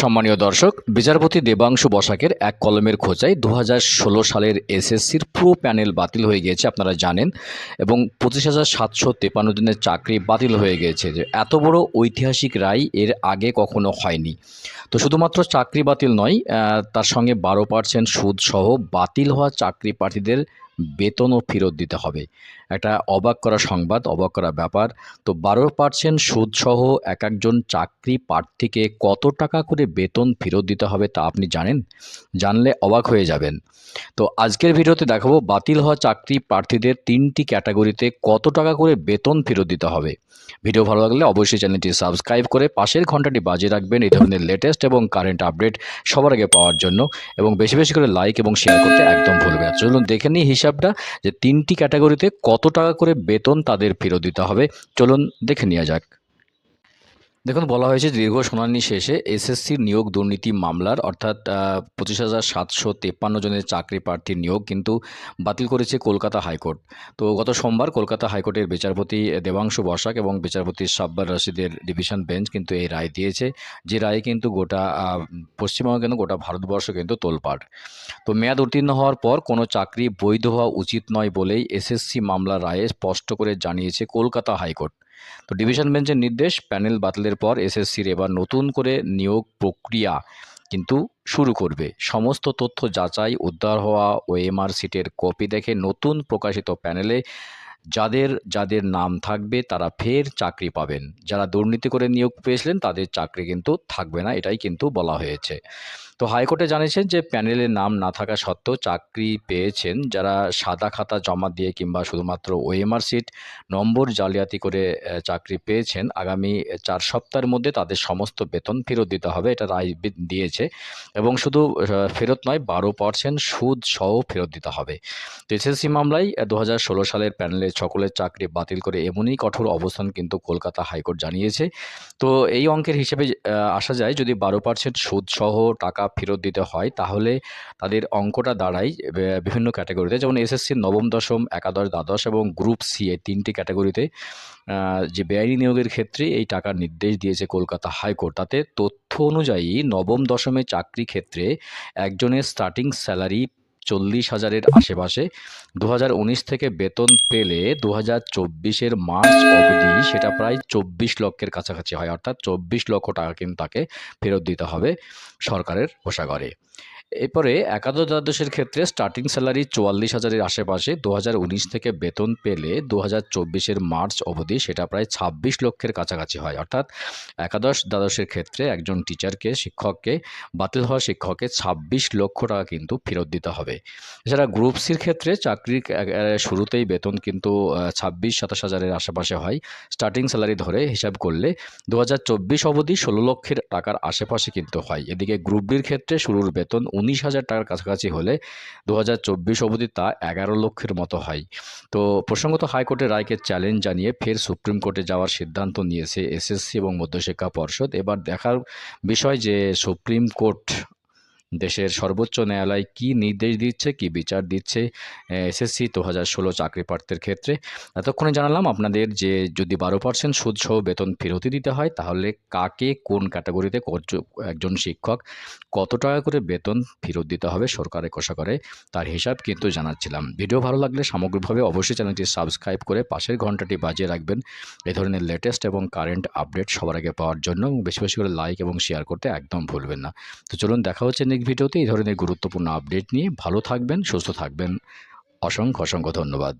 সম্মানীয় দর্শক, বিচারপতি দেবাংশু বসাকের এক কলমের খোঁচায় দু হাজার সালের এসএসসির পুরো প্যানেল বাতিল হয়ে গিয়েছে, আপনারা জানেন, এবং পঁচিশ হাজার সাতশো তেপান্ন দিনের চাকরি বাতিল হয়ে গিয়েছে। যে এত বড় ঐতিহাসিক রায় এর আগে কখনো হয়নি। তো শুধুমাত্র চাকরি বাতিল নয় তার সঙ্গে বারো পার্সেন্ট সুদ সহ বাতিল হওয়া চাকরি প্রার্থীদের বেতনও ফেরত দিতে হবে। একটা অবাক করা সংবাদ, অবাক করা ব্যাপার। তো বারো পার্সেন্ট সুদ সহ এক একজন চাকরি প্রার্থীকে কত টাকা করে বেতন ফেরত দিতে হবে তা আপনি জানেন? জানলে অবাক হয়ে যাবেন। তো আজকের ভিডিওতে দেখাবো বাতিল হওয়া চাকরি প্রার্থীদের তিনটি ক্যাটাগরিতে কত টাকা করে বেতন ফেরত দিতে হবে। ভিডিও ভালো লাগলে অবশ্যই চ্যানেলটি সাবস্ক্রাইব করে পাশের ঘন্টাটি বাজিয়ে রাখবেন এই ধরনের লেটেস্ট এবং কারেন্ট আপডেট সবার আগে পাওয়ার জন্য এবং বেশি বেশি করে লাইক এবং শেয়ার করতে একদম ভুলবে চলুন দেখে নিই হিসাবটা যে তিনটি ক্যাটাগরিতে কত টাকা করে বেতন তাদের ফেরত দিতে হবে? চলুন দেখে নেওয়া যাক। দেখুন, বলা হয়েছে দীর্ঘ শুনানি শেষে এসএসসির নিয়োগ দুর্নীতি মামলার, অর্থাৎ পঁচিশ হাজার সাতশো তেপ্পান্ন জনের চাকরি প্রার্থীর নিয়োগ কিন্তু বাতিল করেছে কলকাতা হাইকোর্ট। তো গত সোমবার কলকাতা হাইকোর্টের বিচারপতি দেবাংশু বসাক এবং বিচারপতি সাব্বার রশিদের ডিভিশন বেঞ্চ কিন্তু এই রায় দিয়েছে। যে রায়ে কিন্তু গোটা পশ্চিমবঙ্গ কেন গোটা ভারতবর্ষ কিন্তু তোলপাড়। তো মেয়াদ উত্তীর্ণ হওয়ার পর কোনো চাকরি বৈধ হওয়া উচিত নয় বলেই এসএসসি মামলার রায়ে স্পষ্ট করে জানিয়েছে কলকাতা হাইকোর্ট। তো ডিভিশন বেঞ্চের নির্দেশ প্যানেল বাতিলের পর এসএসসির এবার নতুন করে নিয়োগ প্রক্রিয়া কিন্তু শুরু করবে। সমস্ত তথ্য যাচাই, উদ্ধার হওয়া ও ওএমআর সিটের কপি দেখে নতুন প্রকাশিত প্যানেলে যাদের যাদের নাম থাকবে তারা ফের চাকরি পাবেন। যারা দুর্নীতি করে নিয়োগ পেয়েছিলেন তাদের চাকরি কিন্তু থাকবে না, এটাই কিন্তু বলা হয়েছে। তো হাইকোর্টে জানিয়েছেন যে প্যানেলে নাম না থাকা সত্ত্বেও চাকরি পেয়েছেন যারা সাদা খাতা জমা দিয়ে কিংবা শুধুমাত্র ওএমআর সিট, নম্বর জালিয়াতি করে চাকরি পেয়েছেন। আগামী চার সপ্তাহের মধ্যে তাদের সমস্ত বেতন ফেরত দিতে হবে, এটা রায় দিয়েছে। এবং শুধু ফেরত নয়, বারো পার্সেন্ট সুদ সহ ফেরত দিতে হবে। তো এসএসসি মামলায় দু হাজার ষোলো সালের প্যানেলের সকলের চাকরি বাতিল করে এমনই কঠোর অবস্থান কিন্তু কলকাতা হাইকোর্ট জানিয়েছে। তো এই অঙ্কের হিসেবে আসা যায় যদি বারো পার্সেন্ট সুদ সহ টাকা ফেরত দিতে হয়, তাহলে তাদের অঙ্কটা দাঁড়ায় বিভিন্ন ক্যাটাগরিতে যেমন এসএসসি নবম, দশম, একাদশ, দ্বাদশ এবং গ্রুপ সি এই তিনটি ক্যাটাগরিতে যে বেআইনি নিয়োগের ক্ষেত্রে এই টাকার নির্দেশ দিয়েছে কলকাতা হাইকোর্ট তাতে তথ্য অনুযায়ী নবম, দশমে চাকরি ক্ষেত্রে একজনের স্টার্টিং স্যালারি চল্লিশ হাজারের আশেপাশে। দু হাজার উনিশ থেকে বেতন পেলে দু হাজার চব্বিশের মার্চ অবধি সেটা প্রায় চব্বিশ লক্ষের কাছাকাছি হয়। অর্থাৎ চব্বিশ লক্ষ টাকা কিন্তু তাকে ফেরত দিতে হবে সরকারের কোষাগারে। এরপরে একাদশ দ্বাদশের ক্ষেত্রে স্টার্টিং স্যালারি চুয়াল্লিশ হাজারের আশেপাশে দু হাজার উনিশ থেকে বেতন পেলে দু হাজার মার্চ অবধি সেটা প্রায় ছাব্বিশ লক্ষের কাছাকাছি হয়। অর্থাৎ একাদশ দ্বাদশের ক্ষেত্রে একজন টিচারকে শিক্ষককে, বাতিল হওয়া শিক্ষককে ছাব্বিশ লক্ষ টাকা কিন্তু ফেরত দিতে হবে। এছাড়া গ্রুপ সির ক্ষেত্রে চাকরির শুরুতেই বেতন কিন্তু ছাব্বিশ, সাতাশ হাজারের আশেপাশে হয়। স্টার্টিং স্যালারি ধরে হিসাব করলে দু হাজার চব্বিশ অবধি ষোলো লক্ষের টাকার আশেপাশে কিন্তু হয়। এদিকে গ্রুপ ডির ক্ষেত্রে শুরুর বেতন উনিশ হাজার টাকার কাছাকাছি হলে দু হাজার চব্বিশ অবধি তা এগারো লক্ষের মতো হয়। তো প্রসঙ্গত হাইকোর্টের রায়কে চ্যালেঞ্জ জানিয়ে ফের সুপ্রিম কোর্টে যাওয়ার সিদ্ধান্ত নিয়েছে এসএসসি এবং মধ্যশিক্ষা পর্ষদ। এবার দেখার বিষয় যে সুপ্রিম কোর্ট দেশের সর্বোচ্চ ন্যায়ালয় কি নির্দেশ দিচ্ছে, কি বিচার দিচ্ছে এসএসসি দু হাজার ষোলো চাকরি প্রার্থীর ক্ষেত্রে? এতক্ষণে জানালাম আপনাদের যে যদি বারো পার্সেন্ট সুদ সহ বেতন ফেরতই দিতে হয়, তাহলে কাকে কোন ক্যাটাগরিতে একজন শিক্ষক কত টাকা করে বেতন ফেরত দিতে হবে সরকারের কোষাগারে, তার হিসাব কিন্তু জানাচ্ছিলাম। ভিডিও ভালো লাগলে সামগ্রিকভাবে অবশ্যই চ্যানেলটি সাবস্ক্রাইব করে পাশের ঘন্টাটি বাজিয়ে রাখবেন। এ ধরনের লেটেস্ট এবং কারেন্ট আপডেট সবার আগে পাওয়ার জন্য বেশি বেশি করে লাইক এবং শেয়ার করতে একদম ভুলবেন না। তো চলুন দেখা হচ্ছে নেক্সট ভিডিওতে এই ধরনের গুরুত্বপূর্ণ আপডেট নিয়ে ভালো থাকবেন সুস্থ থাকবেন। অসংখ্য অসংখ্য ধন্যবাদ।